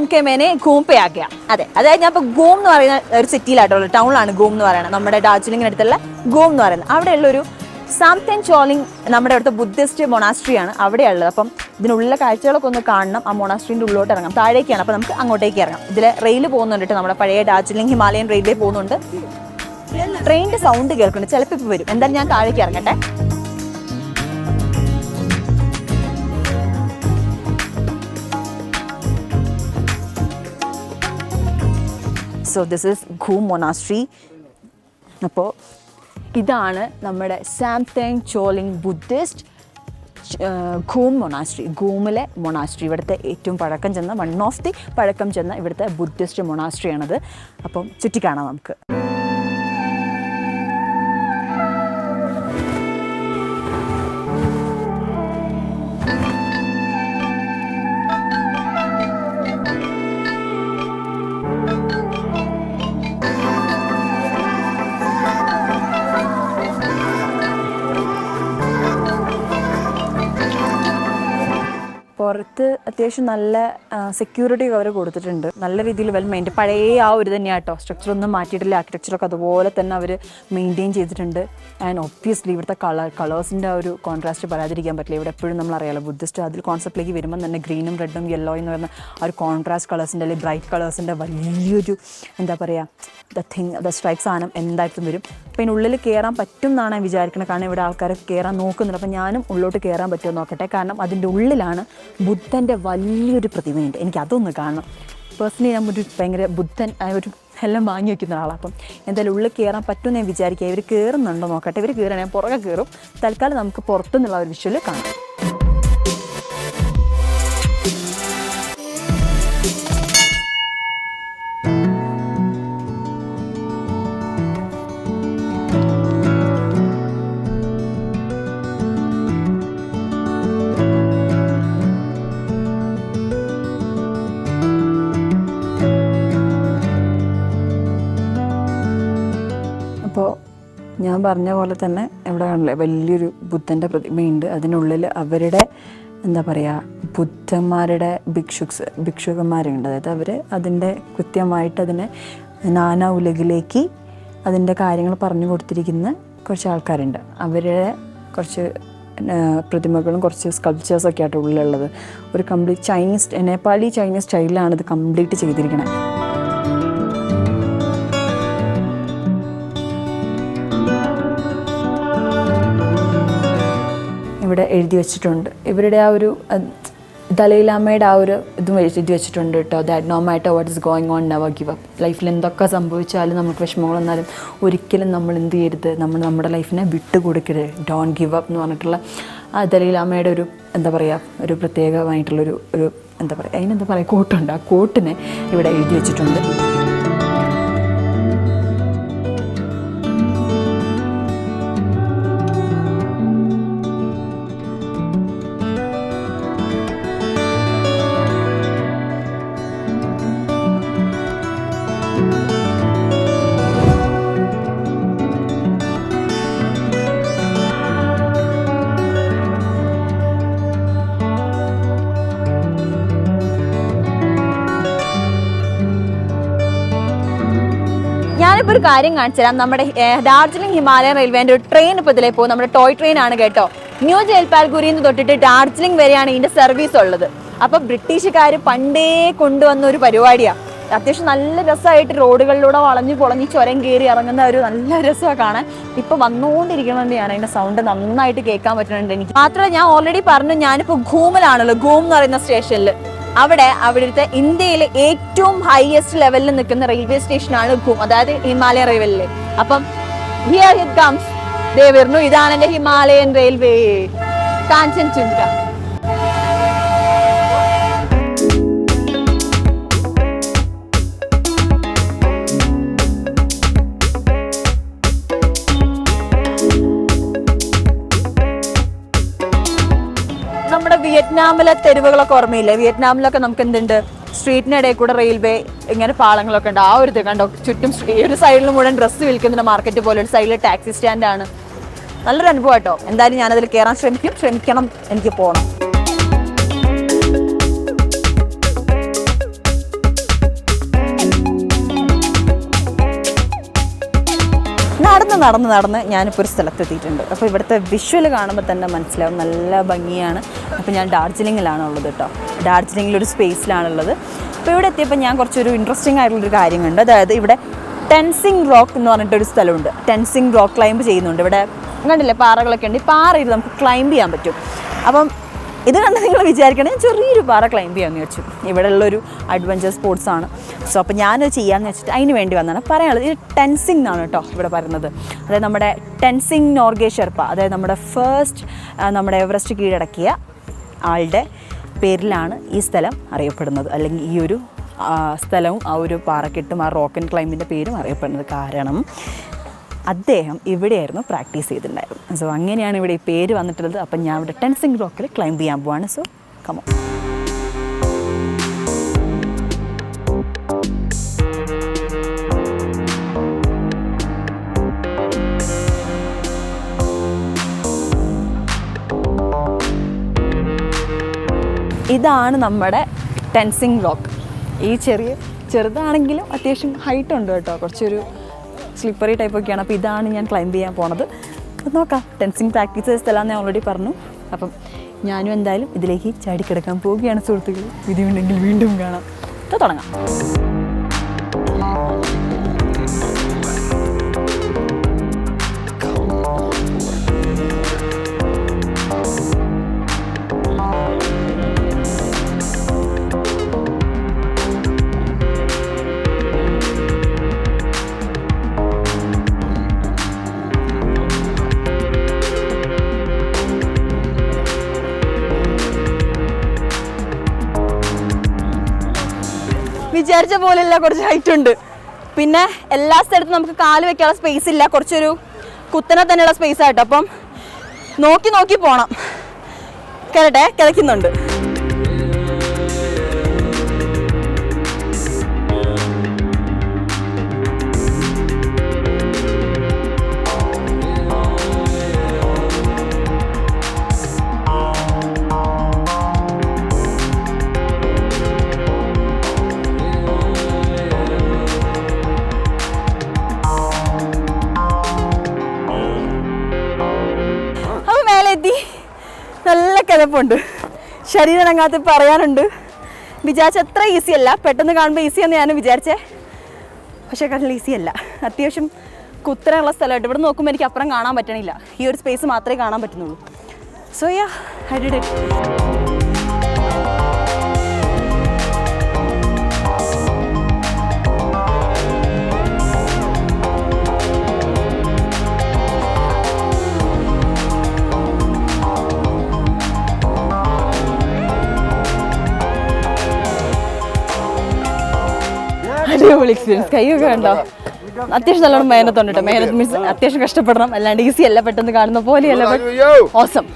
ഗോം K മേനെ ഗോം പേ ആക്കിയ അതെ അതായത് ഞാൻ ഇപ്പോൾ ഗോം എന്ന് പറയുന്ന ഒരു സിറ്റിയിലായിട്ടുള്ള ടൗണിലാണ് ഗോം എന്ന് പറയുന്നത്. നമ്മുടെ ഡാർജിലിംഗിന് അടുത്തുള്ള ഗോം എന്ന് പറയുന്നത്. അവിടെയുള്ള ഒരു സാംതെൻ ചോളിംഗ് നമ്മുടെ അടുത്ത ബുദ്ധിസ്റ്റ് മൊണാസ്ട്രി ആണ് അവിടെയുള്ളത്. അപ്പം ഇതിനുള്ള കാഴ്ചകളൊക്കെ ഒന്ന് കാണണം. ആ മൊണാസ്ട്രീന്റെ ഉള്ളിലോട്ട് ഇറങ്ങാം. താഴേക്കാണ്. അപ്പം നമുക്ക് അങ്ങോട്ടേക്ക് ഇറങ്ങാം. ഇതിൽ റെയിൽ പോകുന്നുണ്ട്. നമ്മുടെ പഴയ ഡാർജിലിംഗ് ഹിമാലയൻ റെയിൽവേ പോകുന്നുണ്ട്. ട്രെയിനിന്റെ സൗണ്ട് കേൾക്കുന്നുണ്ട്. ചിലപ്പോൾ ഇപ്പോൾ വരും. എന്തായാലും ഞാൻ താഴേക്ക് ഇറങ്ങട്ടെ. So this is Ghoom monastery അപ്പോൾ ഇതാണ് നമ്മുടെ സാംതേങ് ചോലിംഗ് ബുദ്ധിസ്റ്റ് ഘൂം മൊണാസ്ട്രി ഘൂമിലെ മൊണാസ്ട്രി ഇവിടുത്തെ ഏറ്റവും പഴക്കം ചെന്ന വൺ ഓഫ് ദി പഴക്കം ചെന്ന ഇവിടുത്തെ ബുദ്ധിസ്റ്റ് മൊണാസ്ട്രിയാണത് അപ്പം ചുറ്റിക്കാണാം നമുക്ക്. പുറത്ത് അത്യാവശ്യം നല്ല സെക്യൂരിറ്റി അവർ കൊടുത്തിട്ടുണ്ട്. നല്ല രീതിയിൽ വെൽ മെയിന്റെയിൻ പഴയ ആ ഒരു തന്നെയാണ് കേട്ടോ സ്ട്രക്ചർ ഒന്നും മാറ്റിയിട്ടില്ല. ആർക്കിടെക്ചറൊക്കെ അതുപോലെ തന്നെ അവർ മെയിന്റെയിൻ ചെയ്തിട്ടുണ്ട്. ആൻഡ് ഒബ്വിയസ്ലി ഇവിടുത്തെ കളർ കളേഴ്സിന്റെ ആ ഒരു കോൺട്രാസ്റ്റ് പറയാതിരിക്കാൻ പറ്റില്ല. ഇവിടെ എപ്പോഴും നമ്മൾ അറിയാലോ ബുദ്ധിസ്റ്റ് അതിൽ കോൺസെപ്റ്റിലേക്ക് വരുമ്പോൾ തന്നെ ഗ്രീനും റെഡും യെല്ലോ എന്ന് പറയുന്ന ആ ഒരു കോൺട്രാസ്റ്റ് കളേഴ്സിന്റെ അല്ലെങ്കിൽ ബ്രൈറ്റ് കളേഴ്സിന്റെ വലിയൊരു എന്താ പറയുക ദ തിങ് ദ സ്ട്രൈക്ക് സാധനം എന്തായിട്ടും വരും. അപ്പോൾ ഇതിനുള്ളിൽ കയറാൻ പറ്റും എന്നാണ് വിചാരിക്കുന്നത് കാരണം ഇവിടെ ആൾക്കാരൊക്കെ കയറാൻ നോക്കുന്നുണ്ട്. അപ്പോൾ ഞാനും ഉള്ളോട്ട് കയറാൻ പറ്റുമോ നോക്കട്ടെ. കാരണം അതിന്റെ ഉള്ളിലാണ് ബുദ്ധന്റെ വലിയൊരു പ്രതിമയുണ്ട്. എനിക്ക് അതൊന്ന് കാണണം. പേഴ്സണലി ഞാൻ ഒരു ഭയങ്കര ബുദ്ധൻ ഒരു എല്ലാം വാങ്ങി വയ്ക്കുന്ന ആളാണ് അപ്പം എന്തായാലും ഉള്ളിൽ കയറാൻ പറ്റുമെന്ന് ഞാൻ വിചാരിക്കുക ഇവർ കയറുന്നുണ്ടോ നോക്കട്ടെ. ഇവർ കയറാൻ ഞാൻ പുറകെ കയറും തൽക്കാലം നമുക്ക് പുറത്തുനിന്നുള്ള ഒരു വിഷ്വൽ കാണാം. ഞാൻ പറഞ്ഞ പോലെ തന്നെ ഇവിടെ കാണില്ലേ വലിയൊരു ബുദ്ധന്റെ പ്രതിമയുണ്ട്. അതിനുള്ളിൽ അവരുടെ എന്താ പറയുക ബുദ്ധന്മാരുടെ ഭിക്ഷുക്സ് ഭിക്ഷുക്കന്മാരുണ്ട്. അതായത് അവർ അതിന്റെ കൃത്യമായിട്ട് അതിനെ നാനാ ഉലകിലേക്ക് അതിന്റെ കാര്യങ്ങൾ പറഞ്ഞു കൊടുത്തിരിക്കുന്ന കുറച്ച് ആൾക്കാരുണ്ട്. അവരുടെ കുറച്ച് പ്രതിമകളും കുറച്ച് സ്കൾപ്ചേഴ്സൊക്കെ ആയിട്ട് ഉള്ളിലുള്ളത്. ഒരു കംപ്ലീറ്റ് ചൈനീസ് നേപ്പാളി ചൈനീസ് സ്റ്റൈലിലാണ് ഇത് കംപ്ലീറ്റ് ചെയ്തിരിക്കുന്നത് ഇവിടെ എഴുതി വെച്ചിട്ടുണ്ട്. ഇവരുടെ ആ ഒരു ദലൈലാമയുടെ ആ ഒരു ഇതും എഴുതി വെച്ചിട്ടുണ്ട് കേട്ടോ. That no matter what is going on never give up ലൈഫിൽ എന്തൊക്കെ സംഭവിച്ചാലും നമുക്ക് വിഷമങ്ങൾ വന്നാലും ഒരിക്കലും നമ്മൾ എന്ത് ചെയ്യരുത്. നമ്മൾ നമ്മുടെ ലൈഫിനെ വിട്ടുകൊടുക്കരുത് ഡോൺ ഗിവ് അപ്പ് എന്ന് പറഞ്ഞിട്ടുള്ള ആ ദലൈലാമയുടെ ഒരു എന്താ പറയുക ഒരു പ്രത്യേകമായിട്ടുള്ളൊരു ഒരു എന്താ പറയുക അതിനെന്താ പറയുക കോട്ടുണ്ട് ആ കോട്ടിനെ ഇവിടെ എഴുതി വെച്ചിട്ടുണ്ട്. ഒരു കാര്യം കാണിച്ചു തരാം നമ്മുടെ ഡാർജിലിംഗ് ഹിമാലയൻ റെയിൽവേന്റെ ഒരു ട്രെയിൻ ഇപ്പോൾ ഇതിലേ പോകും. നമ്മുടെ ടോയ് ട്രെയിൻ ആണ് കേട്ടോ. ന്യൂ ജൽപാൽഗുരിയിൽ നിന്ന് തൊട്ടിട്ട് ഡാർജിലിംഗ് വരെയാണ് ഇതിന്റെ സർവീസ് ഉള്ളത്. അപ്പൊ ബ്രിട്ടീഷുകാർ പണ്ടേ കൊണ്ടുവന്ന ഒരു പരിപാടിയാണ് അത്യാവശ്യം നല്ല രസമായിട്ട് റോഡുകളിലൂടെ വളഞ്ഞു പൊളഞ്ഞ് ചുരം കയറി ഇറങ്ങുന്ന ഒരു നല്ല രസമാണ് കാണാൻ. ഇപ്പൊ വന്നുകൊണ്ടിരിക്കുന്നുണ്ട് ഞാൻ അതിന്റെ സൗണ്ട് നന്നായിട്ട് കേൾക്കാൻ പറ്റുന്നുണ്ട് എനിക്ക്. മാത്രമല്ല ഞാൻ ഓൾറെഡി പറഞ്ഞു ഞാനിപ്പോ ഘൂമിലാണല്ലോ. ഘൂം എന്ന് പറയുന്ന സ്റ്റേഷനിൽ അവിടെ അവിടുത്തെ ഇന്ത്യയിലെ ഏറ്റവും ഹൈയസ്റ്റ് ലെവലിൽ നിൽക്കുന്ന റെയിൽവേ സ്റ്റേഷനാണ് ഗും അതായത് ഹിമാലയ റെയിൽവേ അപ്പം ഹിയർ ഹിറ്റ് കംസ് ദേ വരുന്നു. ഇതാണ് എന്റെ ഹിമാലയൻ റെയിൽവേ കാഞ്ചൻചുങ്ക നമ്മുടെ വിയറ്റ്നാമിലെ തെരുവുകളൊക്കെ ഓർമ്മയില്ലേ? വിയറ്റ്നാമിലൊക്കെ നമുക്ക് എന്തുണ്ട് സ്ട്രീറ്റിനിടയിൽ കൂടെ റെയിൽവേ ഇങ്ങനെ പാളങ്ങളൊക്കെ ഉണ്ട്. ആ ഒരു ഇത് കണ്ടോ? ചുറ്റും ഈ ഒരു സൈഡിൽ മുഴുവൻ ഡ്രസ്സ് വിൽക്കുന്നുണ്ട് മാർക്കറ്റ് പോലെ ഒരു സൈഡിൽ ടാക്സി സ്റ്റാൻഡാണ് നല്ലൊരു അനുഭവം കേട്ടോ എന്തായാലും ഞാനതിൽ കയറാൻ ശ്രമിക്കും. ശ്രമിക്കണം. എനിക്ക് പോകണം നടന്ന് നടന്ന് നടന്ന് ഞാനിപ്പോൾ ഒരു സ്ഥലത്തെത്തിയിട്ടുണ്ട്. അപ്പോൾ ഇവിടുത്തെ വിഷ്വൽ കാണുമ്പോൾ തന്നെ മനസ്സിലാവും നല്ല ഭംഗിയാണ്. അപ്പോൾ ഞാൻ ഡാർജിലിങ്ങിലാണ് ഉള്ളത് കേട്ടോ. ഡാർജിലിങ്ങിലൊരു സ്പേസിലാണുള്ളത്. അപ്പോൾ ഇവിടെ എത്തിയപ്പോൾ ഞാൻ കുറച്ചൊരു ഇൻട്രസ്റ്റിംഗ് ആയിട്ടുള്ളൊരു കാര്യം കണ്ടു അതായത് ഇവിടെ ടെൻസിങ് റോക്ക് എന്ന് പറഞ്ഞിട്ടൊരു സ്ഥലമുണ്ട്. ടെൻസിങ് റോക്ക് ക്ലൈംബ് ചെയ്യുന്നുണ്ട്. ഇവിടെ കണ്ടില്ലേ പാറകളൊക്കെ ഉണ്ട്. ഈ പാറയിൽ നമുക്ക് ക്ലൈംബ് ചെയ്യാൻ പറ്റും. അപ്പം ഇത് കണ്ട് നിങ്ങൾ വിചാരിക്കണേ ചെറിയൊരു പാറ ക്ലൈംബ് ചെയ്യാമെന്ന് വെച്ചു ഇവിടെ ഉള്ളൊരു അഡ്വഞ്ചർ സ്പോർട്സ് ആണ്. സോ അപ്പോൾ ഞാനത് ചെയ്യാമെന്ന് വെച്ചിട്ട് അതിന് വേണ്ടി വന്നതാണ്. പറയാനുള്ളത് ഇത് ടെൻസിങ് ആണ് കേട്ടോ ഇവിടെ പറയുന്നത്. അതായത് നമ്മുടെ ടെൻസിങ് നോർഗെ ഷെർപ്പ അതായത് നമ്മുടെ ഫസ്റ്റ് നമ്മുടെ എവറസ്റ്റ് കീഴടക്കിയ ആളുടെ പേരിലാണ് ഈ സ്ഥലം അറിയപ്പെടുന്നത്. അല്ലെങ്കിൽ ഈ ഒരു സ്ഥലവും ആ ഒരു പാറക്കെട്ടും ആ റോക്കൻ ക്ലൈമ്പിന്റെ പേരും അറിയപ്പെടുന്നത്. കാരണം അദ്ദേഹം ഇവിടെയായിരുന്നു പ്രാക്ടീസ് ചെയ്തിട്ടുണ്ടായിരുന്നു സോ അങ്ങനെയാണ് ഇവിടെ ഈ പേര് വന്നിട്ടുള്ളത്. അപ്പം ഞാൻ ഇവിടെ ടെൻസിങ് റോക്കിൽ ക്ലൈംബ് ചെയ്യാൻ പോവാണ്. സോ കമോ ഇതാണ് നമ്മുടെ ടെൻസിങ് ബ്ലോക്ക്. ഈ ചെറിയ ചെറുതാണെങ്കിലും അത്യാവശ്യം ഹൈറ്റ് ഉണ്ട് കേട്ടോ. കുറച്ചൊരു സ്ലിപ്പറി ടൈപ്പൊക്കെയാണ് അപ്പോൾ ഇതാണ് ഞാൻ ക്ലൈംബ് ചെയ്യാൻ പോണത്. നോക്കാം. ടെൻസിങ് പ്രാക്ടീസ് ചെയ്ത സ്ഥലമാണെന്ന് ഞാൻ ഓൾറെഡി പറഞ്ഞു. അപ്പം ഞാനും എന്തായാലും ഇതിലേക്ക് ചാടിക്കിടക്കാൻ പോവുകയാണ് സുഹൃത്തുക്കൾ വിധിയുണ്ടെങ്കിൽ വീണ്ടും കാണാം. തുടങ്ങാം. വിചാരിച്ച പോലെയല്ല കുറച്ച് ഹൈറ്റ് ഉണ്ട്. പിന്നെ എല്ലാ സ്ഥലത്തും നമുക്ക് കാൽ വെക്കാനുള്ള സ്പേസ് ഇല്ല. കുറച്ചൊരു കുത്തനെ തന്നെയുള്ള സ്പേസ് ആയിട്ട് അപ്പം നോക്കി നോക്കി പോണം. കേട്ടെ കിതയ്ക്കുന്നുണ്ട്. കിതപ്പുണ്ട് ശരീരം അനങ്ങാത്ത പറയാനുണ്ട്. വിചാരിച്ച അത്ര ഈസി അല്ല. പെട്ടെന്ന് കാണുമ്പോൾ ഈസി എന്ന് ഞാൻ വിചാരിച്ചേ. പക്ഷേ കണ്ടില്ല ഈസി അല്ല. അത്യാവശ്യം കുത്തനെയുള്ള സ്ഥലമായിട്ട്. ഇവിടെ നോക്കുമ്പോൾ എനിക്ക് അപ്പുറം കാണാൻ പറ്റണില്ല. ഈ ഒരു സ്പേസ് മാത്രമേ കാണാൻ പറ്റുന്നുള്ളൂ. സോ യാ ഇറ്റ് അടിപൊളി എക്സ്പീരിയൻസ് കൈയൊക്കെ കണ്ടോ? അത്യാവശ്യം നല്ലോണം മേനത്തുണ്ട് കേട്ടോ മേനത്ത് മീൻസ് അത്യാവശ്യം കഷ്ടപ്പെടണം. അല്ലാണ്ട് ഈസി അല്ല പെട്ടെന്ന് കാണുന്ന പോലെയല്ല ഓസം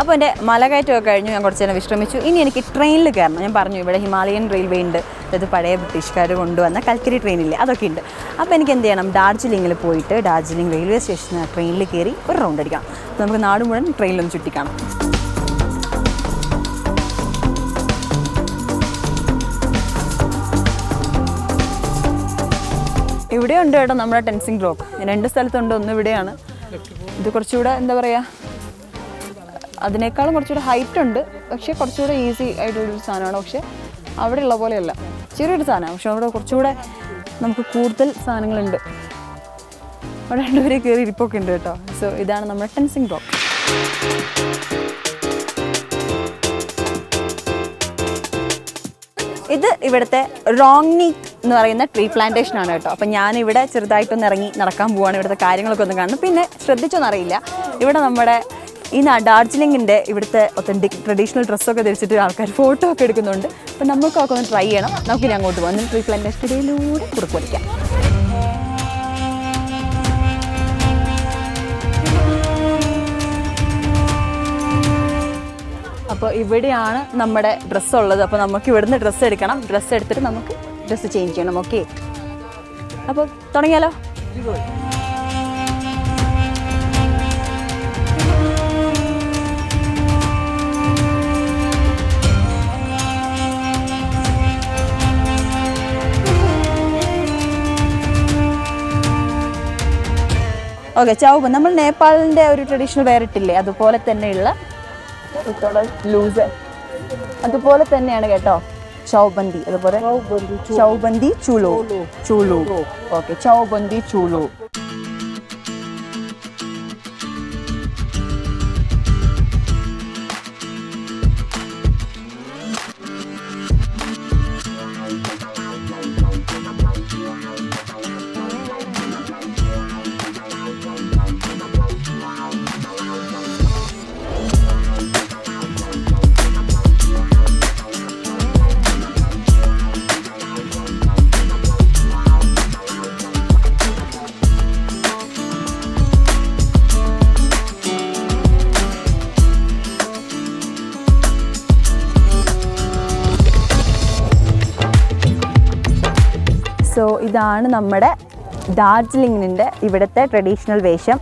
അപ്പോൾ എന്റെ മലകയറ്റമൊക്കെ കഴിഞ്ഞു. ഞാൻ കുറച്ച് നേരം വിശ്രമിച്ചു. ഇനി എനിക്ക് ട്രെയിനിൽ കയറണം. ഞാൻ പറഞ്ഞു ഇവിടെ ഹിമാലയൻ റെയിൽവേ ഉണ്ട്. അതായത് പഴയ ബ്രിട്ടീഷുകാർ കൊണ്ടുവന്ന കൽക്കരി ട്രെയിനില്ലേ അതൊക്കെ ഉണ്ട്. അപ്പോൾ എനിക്ക് എന്ത് ചെയ്യണം? ഡാർജിലിങ്ങിൽ പോയിട്ട് ഡാർജിലിംഗ് റെയിൽവേ സ്റ്റേഷനിൽ ട്രെയിനിൽ കയറി ഒരു റൗണ്ട് അടിക്കാം. നമുക്ക് നാട് മുഴുവൻ ട്രെയിനിലൊന്ന് ചുറ്റിക്കാണാം. ഇവിടെ ഉണ്ട് കേട്ടോ നമ്മുടെ ടെൻസിങ് ബ്ലോക്ക്. രണ്ട് സ്ഥലത്തുണ്ട് ഒന്ന് ഇവിടെയാണ്. ഇത് കുറച്ചുകൂടെ എന്താ പറയുക അതിനേക്കാളും കുറച്ചുകൂടെ ഹൈറ്റ് ഉണ്ട്. പക്ഷേ കുറച്ചുകൂടെ ഈസി ആയിട്ടുള്ളൊരു സാധനമാണ്. പക്ഷേ അവിടെ ഉള്ള പോലെയല്ല. ചെറിയൊരു സാധനമാണ്. പക്ഷെ അവിടെ കുറച്ചുകൂടെ നമുക്ക് കൂടുതൽ സാധനങ്ങളുണ്ട്. അവിടെ രണ്ടുപേരെ കയറി ഇരിപ്പൊക്കെ ഉണ്ട് കേട്ടോ. സോ ഇതാണ് നമ്മുടെ ടെൻസിങ് ബ്ലോക്ക്. ഇത് ഇവിടുത്തെ റോങ്നി എന്ന് പറയുന്ന ട്രീ പ്ലാന്റേഷൻ ആണ് കേട്ടോ. അപ്പം ഞാനിവിടെ ചെറുതായിട്ടൊന്ന് ഇറങ്ങി നടക്കാൻ പോവാണ് ഇവിടുത്തെ കാര്യങ്ങളൊക്കെ ഒന്ന് കാണുന്നത് പിന്നെ ശ്രദ്ധിച്ചൊന്നറിയില്ല ഇവിടെ നമ്മുടെ ഈ ഡാർജിലിംഗിന്റെ ഇവിടുത്തെ ഒത്തന്റിക് ട്രഡീഷണൽ ഡ്രസ്സൊക്കെ ധരിച്ചിട്ട് ആൾക്കാർ ഫോട്ടോ ഒക്കെ എടുക്കുന്നുണ്ട്. അപ്പം നമുക്കൊക്കെ ഒന്ന് ട്രൈ ചെയ്യണം. നമുക്ക് നമുക്കിനി അങ്ങോട്ട് പോകാം ട്രീ പ്ലാന്റേഷനിലൂടെ കുറുക്ക് വലിക്കാം അപ്പോൾ ഇവിടെയാണ് നമ്മുടെ ഡ്രസ്സ് ഉള്ളത്. അപ്പോൾ നമുക്ക് ഇവിടുന്ന് ഡ്രസ്സ് എടുക്കണം. ഡ്രസ്സ് എടുത്തിട്ട് നമുക്ക് ഡ്രസ്സ് ചേഞ്ച് ചെയ്യണം ഓക്കെ അപ്പോൾ തുടങ്ങിയാലോ? ഓക്കെ ചൗബ് നമ്മൾ നേപ്പാളിന്റെ ഒരു ട്രഡീഷണൽ വെയർ ഇട്ടില്ലേ? അതുപോലെ തന്നെയുള്ള ലൂസ് അതുപോലെ തന്നെയാണ് കേട്ടോ. ಚೌಬಂದಿ ಅದು ಬರೋ ಚೌಬಂದಿ ಚೂಲು ಚೂಲು ಓಕೆ ಚೌಬಂದಿ ಚೂಲು ഇതാണ് നമ്മുടെ ഡാർജിലിങ്ങിന്റെ ഇവിടുത്തെ ട്രഡീഷണൽ വേഷം.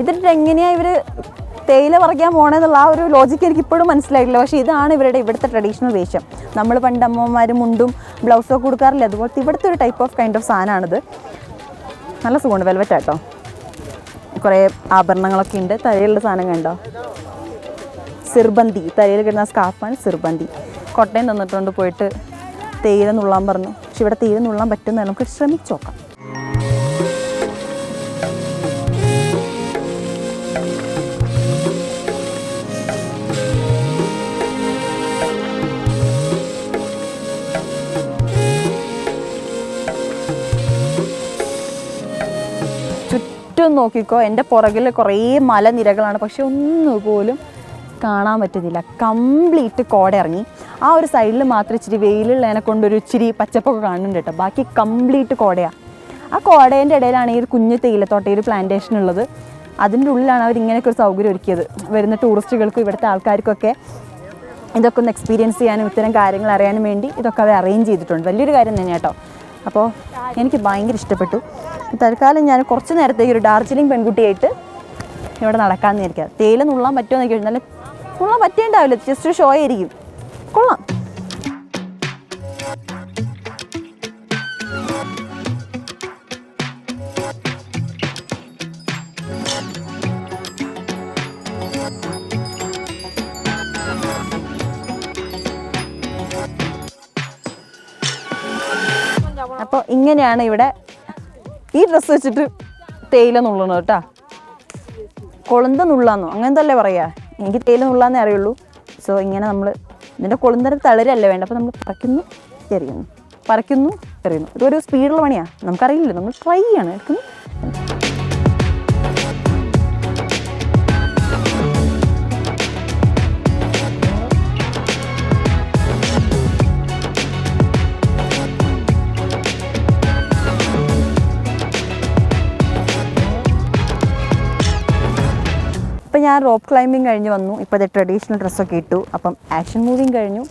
ഇതിട്ട് എങ്ങനെയാണ് ഇവർ തേയില പറിക്കാൻ പോകണമെന്നുള്ള ആ ഒരു ലോജിക്ക് എനിക്ക് ഇപ്പോഴും മനസ്സിലായിട്ടില്ല. പക്ഷേ ഇതാണ് ഇവരുടെ ഇവിടുത്തെ ട്രഡീഷണൽ വേഷം. നമ്മൾ പണ്ട് അമ്മമാർ മുണ്ടും ബ്ലൗസൊക്കെ കൊടുക്കാറില്ല അതുപോലത്തെ ഇവിടുത്തെ ഒരു ടൈപ്പ് ഓഫ് കൈൻഡ് ഓഫ് സാധനമാണിത് നല്ല സുഖമുണ്ട്. വെൽവെറ്റ് ആട്ടോ. കുറേ ആഭരണങ്ങളൊക്കെ ഉണ്ട്. തലയിലുള്ള സാധനം കണ്ടോ? സിർബന്തി. തലയിൽ കിട്ടുന്ന സ്കാർഫാണ് സിർബന്തി. കോട്ടയം തന്നിട്ടുണ്ട്. പോയിട്ട് തേയില നുള്ളാൻ പറഞ്ഞു. പക്ഷെ ഇവിടെ തീരെ നുള്ളാൻ പറ്റുന്ന നമുക്ക് ശ്രമിച്ചു നോക്കാം. ചുറ്റും നോക്കിക്കോ എന്റെ പുറകിൽ കുറേ മലനിരകളാണ്. പക്ഷെ ഒന്നുപോലും കാണാൻ പറ്റുന്നില്ല. കംപ്ലീറ്റ് കോട ഇറങ്ങി. ആ ഒരു സൈഡിൽ മാത്രം ഇച്ചിരി വെയിലുള്ളതിനെ കൊണ്ടൊരു ഇച്ചിരി പച്ചപ്പൊക്കെ കാണുന്നുണ്ട് കേട്ടോ. ബാക്കി കംപ്ലീറ്റ് കോടയാണ് ആ കോടേന്റെ ഇടയിലാണ് ഈ ഒരു കുഞ്ഞു തേയിലത്തോട്ട ഈ ഒരു പ്ലാന്റേഷൻ ഉള്ളത്. അതിന്റെ ഉള്ളിലാണ് അവർ ഇങ്ങനെയൊക്കെ ഒരു സൗകര്യം ഒരുക്കിയത്. വരുന്ന ടൂറിസ്റ്റുകൾക്കും ഇവിടുത്തെ ആൾക്കാർക്കൊക്കെ ഇതൊക്കെ ഒന്ന് എക്സ്പീരിയൻസ് ചെയ്യാനും ഇത്തരം കാര്യങ്ങൾ അറിയാനും വേണ്ടി ഇതൊക്കെ അവർ അറേഞ്ച് ചെയ്തിട്ടുണ്ട്. വലിയൊരു കാര്യം തന്നെ കേട്ടോ. അപ്പോൾ എനിക്ക് ഭയങ്കര ഇഷ്ടപ്പെട്ടു. തൽക്കാലം ഞാൻ കുറച്ച് നേരത്തേക്ക് ഒരു ഡാർജിലിംഗ് പെൺകുട്ടിയായിട്ട് ഇവിടെ നടക്കാമെന്ന് വിചാരിക്കാം. തേയില നുള്ളാൻ പറ്റുമോ എന്നൊക്കെ നല്ല നുള്ളാൻ പറ്റേണ്ടാവില്ല. ജസ്റ്റ് ഒരു ഷോ ആയിരിക്കും. കൊള്ളാം. അപ്പോൾ ഇങ്ങനെയാണ് ഇവിടെ ഈ ഡ്രസ്സ് വെച്ചിട്ട് തേയില നുള്ളണം കേട്ടോ. കൊളുന്ത നുള്ളാന്നോ? അങ്ങനത്തല്ലേ പറയാ? എനിക്ക് തേയില നുള്ളാന്നേ അറിയുള്ളൂ. സോ ഇങ്ങനെ നമ്മൾ ഇതിന്റെ കൊളുന്തര തളരല്ല വേണ്ട? അപ്പോൾ നമ്മൾ പറയ്ക്കുന്നു എറിയുന്നു. പറയ്ക്കുന്നു എറിയുന്നു. ഇതൊരു സ്പീഡുള്ള പണിയാണ് നമുക്കറിയില്ല നമ്മൾ ട്രൈ ചെയ്യാണ്. എടുക്കുന്നു. ഞാൻ റോപ്പ് ക്ലൈമ്പിങ് കഴിഞ്ഞ് വന്നു. ഇപ്പോൾ ഇത് ട്രഡീഷണൽ ഡ്രസ്സൊക്കെ ഇട്ടു. അപ്പം ആക്ഷൻ മൂവിയും കഴിഞ്ഞു.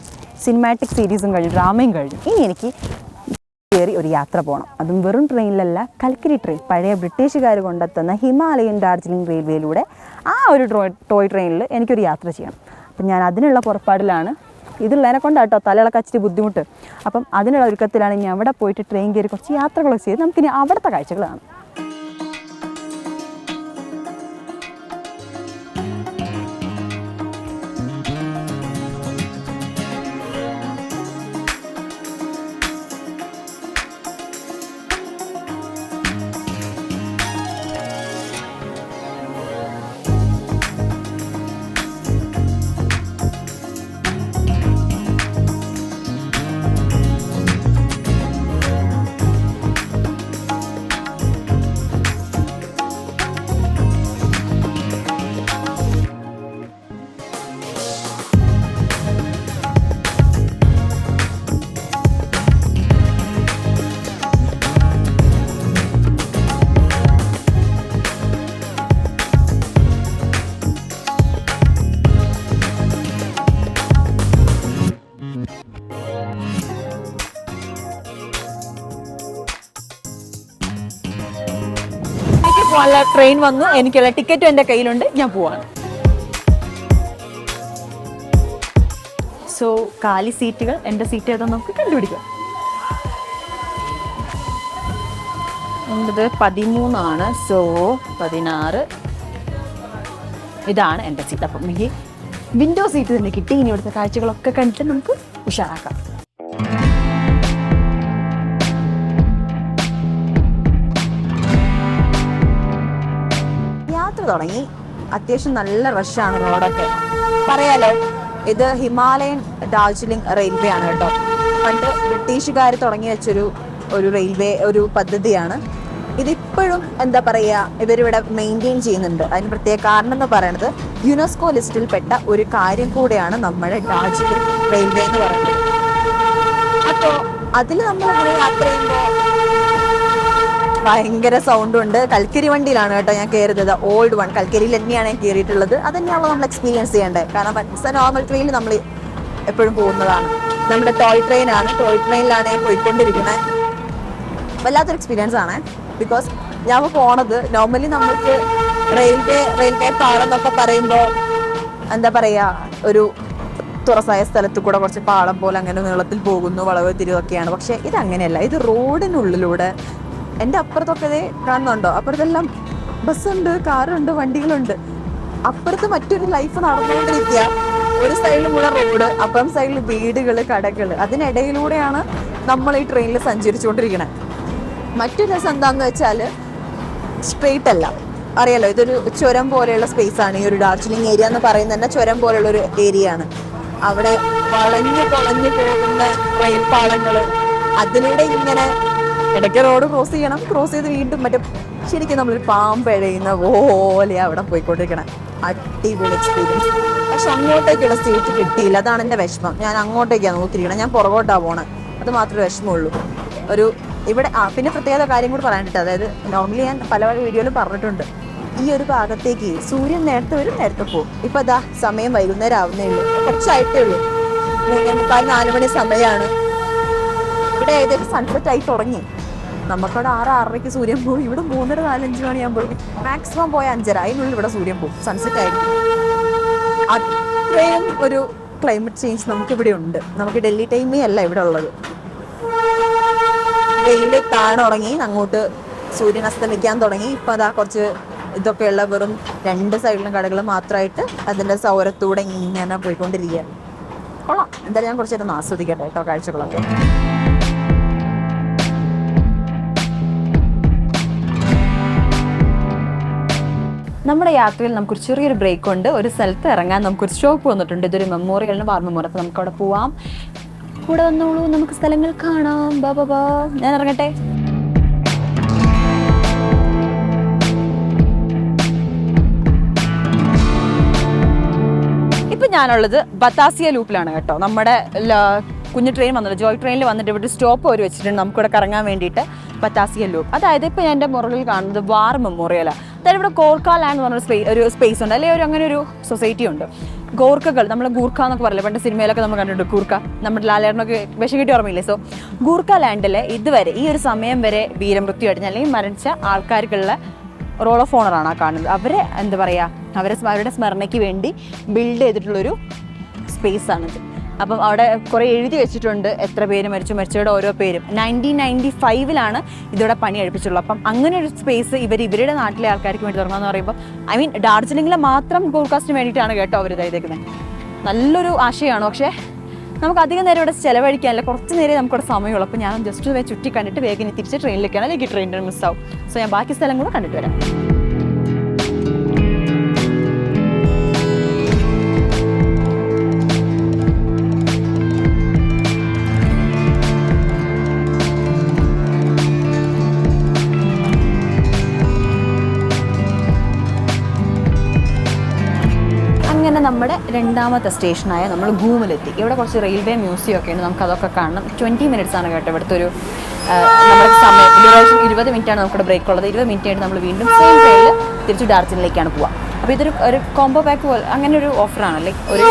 സിനിമാറ്റിക് സീരീസും കഴിഞ്ഞു. ഡ്രാമയും കഴിഞ്ഞു. ഇനി എനിക്ക് കയറി ഒരു യാത്ര പോകണം അതും വെറും ട്രെയിനിലല്ല കൽക്കരി ട്രെയിൻ പഴയ ബ്രിട്ടീഷുകാർ കൊണ്ടെത്തുന്ന ഹിമാലയൻ ഡാർജിലിംഗ് റെയിൽവേയിലൂടെ ആ ഒരു ടോയ് ട്രെയിനിൽ എനിക്കൊരു യാത്ര ചെയ്യണം. അപ്പം ഞാൻ അതിനുള്ള പുറപ്പാടിലാണ്. ഇതുള്ളതിനെ കൊണ്ടാട്ടോ തലയിളക്ക ഇച്ചിരി ബുദ്ധിമുട്ട്. അപ്പം അതിനുള്ള ഒരുക്കത്തിലാണ് ഇനി അവിടെ പോയിട്ട് ട്രെയിൻ കയറി കുറച്ച് യാത്രകളൊക്കെ ചെയ്ത് നമുക്കിനി അവിടുത്തെ കാഴ്ചകളാണ് പോകാനുള്ള ട്രെയിൻ വന്നു. എനിക്കുള്ള ടിക്കറ്റും എന്റെ കയ്യിലുണ്ട്. ഞാൻ പോവാണ്. സോ കാലി സീറ്റുകൾ എന്റെ സീറ്റ് ഏതാ നമുക്ക് കണ്ടുപിടിക്കാം. പതിമൂന്നാണ്. സോ പതിനാറ്. ഇതാണ് എന്റെ സീറ്റ് അപ്പം എനിക്ക് വിൻഡോ സീറ്റ് തന്നെ കിട്ടി. ഇനി ഇവിടുത്തെ കാഴ്ചകളൊക്കെ കണ്ടിട്ട് നമുക്ക് ഉഷാറാക്കാം. തുടങ്ങി. അത്യാവശ്യം നല്ല റഷാണ് റോഡൊക്കെ. പറയാലോ ഇത് ഹിമാലയൻ ഡാർജിലിംഗ് റെയിൽവേ ആണ് കേട്ടോ. പണ്ട് ബ്രിട്ടീഷുകാർ തുടങ്ങി വെച്ചൊരു ഒരു റെയിൽവേ ഒരു പദ്ധതിയാണ്. ഇതിപ്പോഴും എന്താ പറയുക ഇവരിവിടെ മെയിന്റെയിൻ ചെയ്യുന്നുണ്ട്. അതിന് പ്രത്യേക കാരണം എന്ന് പറയുന്നത് യുനെസ്കോ ലിസ്റ്റിൽ പെട്ട ഒരു കാര്യം കൂടെയാണ് നമ്മുടെ ഡാർജിലിംഗ് റെയിൽവേ എന്ന് പറയുന്നത്. അപ്പോൾ അതിൽ നമ്മൾ യാത്ര ചെയ്യുമ്പോൾ ഭയങ്കര സൗണ്ടും ഉണ്ട്. കൽക്കരി വണ്ടിയിലാണ് കേട്ടോ ഞാൻ കയറുന്നത് ഓൾഡ് വൺ കൽക്കരിയിൽ തന്നെയാണ് ഞാൻ കയറിയിട്ടുള്ളത്. അത് തന്നെയാണല്ലോ നമ്മൾ എക്സ്പീരിയൻസ് ചെയ്യേണ്ടത്. കാരണം നോർമൽ ട്രെയിനിൽ നമ്മൾ എപ്പോഴും പോകുന്നതാണ്. നമ്മുടെ ടോയ് ട്രെയിൻ ആണ്. ടോയ് ട്രെയിനിലാണ് ഞാൻ പോയിക്കൊണ്ടിരിക്കുന്നത് വല്ലാത്തൊരു എക്സ്പീരിയൻസ് ആണ്. ബിക്കോസ് ഞാൻ പോണത് നോർമലി നമുക്ക് റെയിൽവേ റെയിൽവേ പാളെന്നൊക്കെ പറയുമ്പോൾ എന്താ പറയുക ഒരു തുറസായ സ്ഥലത്ത് കൂടെ കുറച്ച് പാളം പോലെ അങ്ങനെ നീളത്തിൽ പോകുന്നു വളവ് തിരിവൊക്കെയാണ്. പക്ഷേ ഇതങ്ങനെയല്ല. ഇത് റോഡിനുള്ളിലൂടെ എന്റെ അപ്പുറത്തൊക്കെ ദേ കാണുന്നുണ്ടോ? അപ്പുറത്തെല്ലാം ബസ്സുണ്ട് കാറുണ്ട് വണ്ടികളുണ്ട്. അപ്പുറത്ത് മറ്റൊരു ലൈഫ് നടന്നുകൊണ്ടിരിക്കുക. ഒരു സൈഡിൽ റോഡ് അപ്പുറം സൈഡിൽ വീടുകൾ കടകൾ അതിനിടയിലൂടെയാണ് നമ്മൾ ഈ ട്രെയിനിൽ സഞ്ചരിച്ചുകൊണ്ടിരിക്കുന്നത് മറ്റൊരു രസം എന്താന്ന് വെച്ചാൽ സ്ട്രെയിറ്റ് അല്ല. അറിയാലോ ഇതൊരു ചുരം പോലെയുള്ള സ്പേസ് ആണ്. ഈ ഒരു ഡാർജിലിംഗ് ഏരിയ എന്ന് പറയുന്നത് തന്നെ ചുരം പോലെയുള്ള ഒരു ഏരിയ ആണ്. അവിടെ വളഞ്ഞു പൊളഞ്ഞു പോകുന്ന റെയിൽ പാളങ്ങൾ അതിലൂടെ ഇങ്ങനെ ഇടയ്ക്ക് റോഡ് ക്രോസ് ചെയ്യണം. ക്രോസ് ചെയ്ത് വീണ്ടും മറ്റേ ശരിക്കും നമ്മളൊരു പാമ്പഴയുന്ന പോലെ അവിടെ പോയിക്കൊണ്ടിരിക്കണം. അടിപൊളി എക്സ്പീരിയൻസ് പക്ഷെ അങ്ങോട്ടേക്കുള്ള സീറ്റ് കിട്ടിയില്ല. അതാണ് എന്റെ വിഷമം. ഞാൻ അങ്ങോട്ടേക്കാണ് നോക്കിയിരിക്കണം. ഞാൻ പുറകോട്ടാണ് പോണത് അത് മാത്രമേ വിഷമമുള്ളൂ. ഒരു ഇവിടെ ആ പിന്നെ പ്രത്യേകത കാര്യം കൂടി പറയാനിട്ട് അതായത് നോർമലി ഞാൻ പല പല വീഡിയോയിലും പറഞ്ഞിട്ടുണ്ട്. ഈ ഒരു ഭാഗത്തേക്ക് സൂര്യൻ നേരത്തെ വരും നേരത്തെ പോകും. ഇപ്പം അതാ സമയം വൈകുന്നേരം ആവുന്നേ ഉള്ളൂ. കുറച്ചായിട്ടേ ഉള്ളൂ. മൂന്നേ മുക്കാൽ നാല് മണി സമയമാണ് ഇവിടെ ഏകദേശം സൺസെറ്റ് ആയി തുടങ്ങി. നമുക്കവിടെ ആറ് ആറരയ്ക്ക് സൂര്യൻ പോകും ഇവിടെ മൂന്നര നാലഞ്ച് മണിയാകുമ്പോഴേക്കും മാക്സിമം പോയ അഞ്ചര. അതിനുള്ളിൽ ഇവിടെ സൂര്യൻ പോകും സൺസെറ്റ് ആയിരിക്കും. അത്രയും ഒരു ക്ലൈമറ്റ് ചേഞ്ച് നമുക്ക് ഇവിടെ ഉണ്ട്. നമുക്ക് ഡൽഹി ടൈമേ അല്ല ഇവിടെ ഉള്ളത്. താഴെ താണുടങ്ങി അങ്ങോട്ട് സൂര്യൻ അസ്തമിക്കാൻ തുടങ്ങി. ഇപ്പൊ അതാ കുറച്ച് ഇതൊക്കെയുള്ള വെറും രണ്ട് സൈഡിലും കടകൾ മാത്രമായിട്ട് അതിന്റെ സൗരത്തൂടെ ഇങ്ങനെ പോയിക്കൊണ്ടിരിക്കുക കൊള്ളാം. എന്തായാലും ഞാൻ കുറച്ച് നേരം ആസ്വദിക്കട്ടെ കേട്ടോ കാഴ്ചകളൊക്കെ. നമ്മുടെ യാത്രയിൽ നമുക്കൊരു ചെറിയൊരു ബ്രേക്ക് ഉണ്ട് ഒരു സ്ഥലത്ത് ഇറങ്ങാൻ നമുക്കൊരു സ്റ്റോപ്പ് വന്നിട്ടുണ്ട്. ഇതൊരു മെമ്മോറിയലിന് വാർ മെമ്മോറിയൽ അപ്പോൾ നമുക്ക് അവിടെ പോവാം. കൂടെ വന്നോളൂ. നമുക്ക് സ്ഥലങ്ങൾ കാണാം. ബാ ബാ ബാ. ഞാൻ ഇറങ്ങട്ടെ? ഇപ്പം ഞാനുള്ളത് ബത്താസിയ ലൂപ്പിലാണ് കേട്ടോ. നമ്മുടെ കുഞ്ഞു ട്രെയിൻ വന്നത് ജോയ് ട്രെയിനിൽ വന്നിട്ട് ഇവിടെ സ്റ്റോപ്പ് ഒരു വെച്ചിട്ടുണ്ട്. നമുക്കിവിടെ കറങ്ങാൻ വേണ്ടിയിട്ട് പറ്റാസിയ ലൂപ്പ് അതായത് ഇപ്പോൾ ഞാൻ എന്റെ മുറിയിൽ കാണുന്നത് വാർ മെമ്മോറിയലാണ് അതായത് ഇവിടെ കോർക്ക ലാൻഡ് എന്ന് പറഞ്ഞ ഒരു സ്പേസ് ഉണ്ട്. അല്ലെങ്കിൽ ഒരു അങ്ങനെ ഒരു സൊസൈറ്റി ഉണ്ട്. ഗോർക്കകൾ നമ്മൾ ഗൂർഖ എന്നൊക്കെ പറയില്ല? പണ്ട് സിനിമയിലൊക്കെ നമ്മൾ കണ്ടിട്ടുണ്ട് ഗൂർഖ. നമ്മുടെ ലാലേട്ടനൊക്കെ വിഷം കിട്ടി ഓർമ്മയില്ലേ സോ ഗൂർഖ ലാൻഡിൽ ഇതുവരെ ഈ ഒരു സമയം വരെ വീരമൃത്യു അടിഞ്ഞ അല്ലെങ്കിൽ മരിച്ച ആൾക്കാർക്കുള്ള റോൾ ഓഫ് ഓണറാണ് ആ കാണുന്നത്. അവരെ എന്താ പറയുക അവരെ അവരുടെ സ്മരണയ്ക്ക് വേണ്ടി ബിൽഡ് ചെയ്തിട്ടുള്ളൊരു സ്പേസ് ആണിത്. അപ്പം അവിടെ കുറേ എഴുതി വെച്ചിട്ടുണ്ട് എത്ര പേര് മരിച്ചു മരിച്ചവരുടെ ഓരോ പേരും. നയന്റീൻ നയന്റി ഫൈവിലാണ് ഇതോടെ പണി കഴിപ്പിച്ചുള്ളത് അപ്പം അങ്ങനെ ഒരു സ്പേസ് ഇവർ ഇവരുടെ നാട്ടിലെ ആൾക്കാർക്ക് വേണ്ടി തുറന്നു പറയുമ്പോൾ ഐ മീൻ ഡാർജിലിംഗിലെ മാത്രം പോഡ്കാസ്റ്റിന് വേണ്ടിയിട്ടാണ് കേട്ടോ അവർ ഇതായിരിക്കുന്നത് നല്ലൊരു ആശയമാണ് പക്ഷേ നമുക്ക് അധികം നേരം ഇവിടെ ചിലവഴിക്കാനല്ല. കുറച്ച് നേരം നമുക്കിവിടെ സമയമുള്ളൂ. അപ്പോൾ ഞാൻ ജസ്റ്റ് ചുറ്റി കണ്ടിട്ട് വേഗം തിരിച്ച് ട്രെയിനിലേക്കാണ് അല്ലെങ്കിൽ ട്രെയിനിൽ മിസ്സാവും സോ ഞാൻ ബാക്കി സ്ഥലം കൂടെ കണ്ടിട്ട് വരാം. രണ്ടാമത്തെ സ്റ്റേഷനായ നമ്മൾ ഗൂമിലെത്തി. ഇവിടെ കുറച്ച് റെയിൽവേ മ്യൂസിയം ഒക്കെ ഉണ്ട്. നമുക്ക് അതൊക്കെ കാണണം. ട്വന്റി മിനിറ്റ്സ് ആണ് കേട്ടോ ഇവിടുത്തെ ഒരു സമയം. ഡ്യൂറേഷൻ ഇരുപത് മിനിറ്റ് ആണ് നമുക്കിവിടെ ബ്രേക്ക് ഉള്ളത്. ഇരുപത് മിനിറ്റ് ആയിട്ട് നമ്മൾ വീണ്ടും സെയിം ട്രെയിനിൽ തിരിച്ച് ഡാർജിലിംഗിലേക്കാണ് പോവുക അപ്പോൾ ഇതൊരു ഒരു കോംബോ പാക്ക് പോലെ അങ്ങനെ ഒരു ഓഫറാണ് ലൈക്ക് ഒരു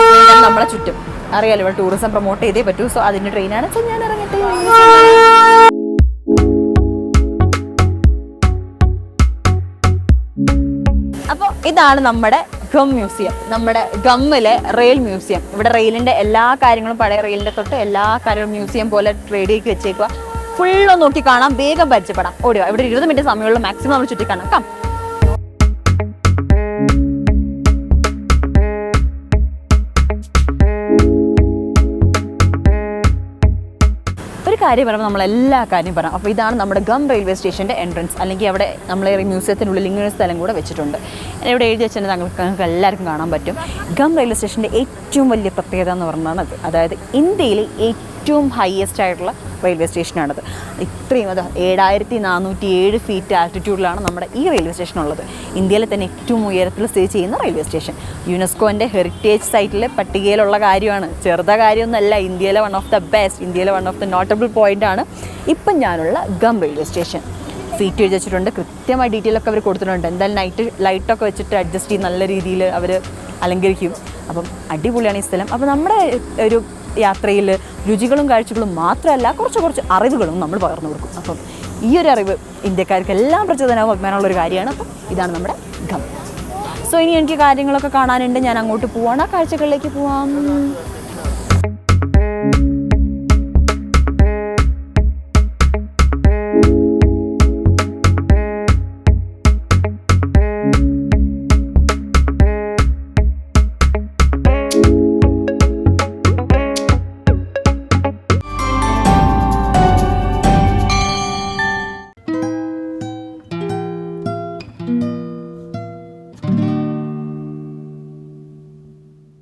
നമ്മളെ ചുറ്റും. അറിയാലോ ഇവിടെ ടൂറിസം പ്രൊമോട്ട് ചെയ്തേ പറ്റൂ. സോ അതിന്റെ ട്രെയിനാണ് സോ ഞാൻ ഇറങ്ങട്ടെ അപ്പോൾ ഇതാണ് നമ്മുടെ ഗം മ്യൂസിയം നമ്മുടെ ഗമ്മിലെ റെയിൽ മ്യൂസിയം ഇവിടെ റെയിലിന്റെ എല്ലാ കാര്യങ്ങളും പഴയ റെയിലിന്റെ തൊട്ട് എല്ലാ കാര്യങ്ങളും മ്യൂസിയം പോലെ റെഡിയാക്കി വെച്ചേക്കുക ഫുള്ള് നോക്കി കാണാം വേഗം പരിചയപ്പെടാം. ഓടിയോ ഇവിടെ ഇരുപത് മിനിറ്റ് സമയമുള്ള മാക്സിമം നമ്മൾ ചുറ്റി കാണാം കാര്യം പറയുമ്പോൾ നമ്മൾ എല്ലാ കാര്യം പറയാം. അപ്പോൾ ഇതാണ് നമ്മുടെ ഗം റെയിൽവേ സ്റ്റേഷന്റെ എൻട്രൻസ് അല്ലെങ്കിൽ അവിടെ നമ്മൾ മ്യൂസിയത്തിനുള്ളിൽ ഇങ്ങനെ സ്ഥലം കൂടെ വെച്ചിട്ടുണ്ട്. ഇവിടെ എഴുതി വെച്ചാൽ നിങ്ങൾക്ക് എല്ലാവർക്കും കാണാൻ പറ്റും. ഗം റെയിൽവേ സ്റ്റേഷന്റെ ഏറ്റവും വലിയ പ്രത്യേകത എന്ന് അത് അതായത് ഇന്ത്യയിലെ ഏറ്റവും ഹയസ്റ്റ് ആയിട്ടുള്ള റെയിൽവേ സ്റ്റേഷനാണത് ഇത്രയും അത് ഏഴായിരത്തി നാനൂറ്റി ഏഴ് ഫീറ്റ് ആൾട്ടിറ്റ്യൂഡിലാണ് നമ്മുടെ ഈ റെയിൽവേ സ്റ്റേഷൻ ഉള്ളത്. ഇന്ത്യയിലെ തന്നെ ഏറ്റവും ഉയരത്തിൽ സ്ഥിതി ചെയ്യുന്ന റെയിൽവേ സ്റ്റേഷൻ യുനെസ്കോന്റെ ഹെറിറ്റേജ് സൈറ്റിലെ പട്ടികയിലുള്ള കാര്യമാണ്. ചെറുത കാര്യമൊന്നുമല്ല ഇന്ത്യയിലെ വൺ ഓഫ് ദ ബെസ്റ്റ് ഇന്ത്യയിലെ വൺ ഓഫ് ദ നോട്ടബിൾ പോയിന്റാണ് ഇപ്പം ഞാനുള്ള ഗം റെയിൽവേ സ്റ്റേഷൻ ഫീറ്റ് എഴുതി വെച്ചിട്ടുണ്ട്. കൃത്യമായി ഡീറ്റെയിൽ ഒക്കെ അവർ കൊടുത്തിട്ടുണ്ട്. എന്തായാലും നൈറ്റ് ലൈറ്റൊക്കെ വെച്ചിട്ട് അഡ്ജസ്റ്റ് ചെയ്ത് നല്ല രീതിയിൽ അവർ അലങ്കരിക്കും. അപ്പം അടിപൊളിയാണ് ഈ സ്ഥലം. അപ്പം നമ്മുടെ ഒരു യാത്രയിൽ രുചികളും കാഴ്ചകളും മാത്രമല്ല കുറച്ച് കുറച്ച് അറിവുകളും നമ്മൾ പകർന്നു കൊടുക്കും. അപ്പം ഈ ഒരു അറിവ് ഇന്ത്യക്കാർക്ക് എല്ലാം പ്രചോദനവും അഭിമാനമുള്ള ഒരു കാര്യമാണ്. അപ്പം ഇതാണ് നമ്മുടെ ഗം. സോ ഇനി എനിക്ക് കാര്യങ്ങളൊക്കെ കാണാനുണ്ട്. ഞാൻ അങ്ങോട്ട് പോവാണ്. ആ കാഴ്ചകളിലേക്ക് പോവാം.